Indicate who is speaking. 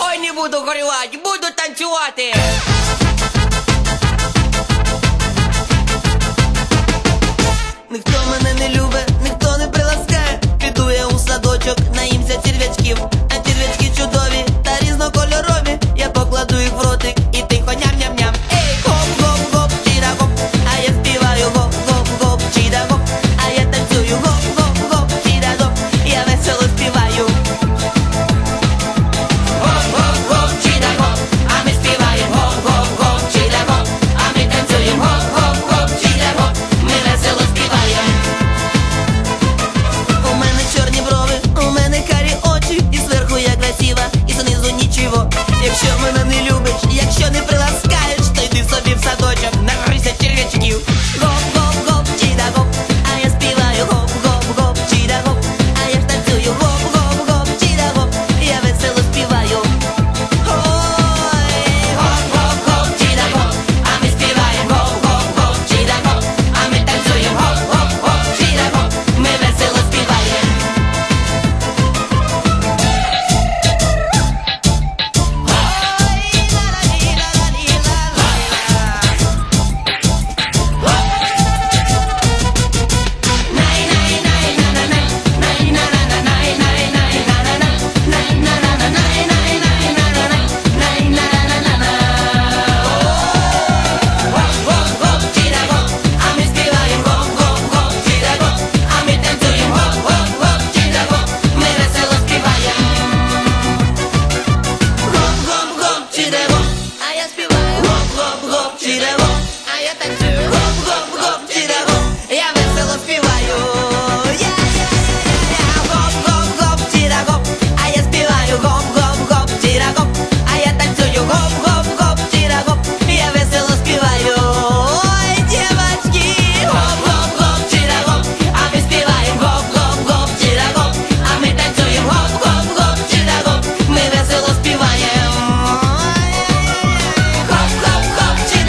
Speaker 1: Ой, не буду горювати, буду танцювати. якщо мене не любиш, якщо не приласкаєш. See that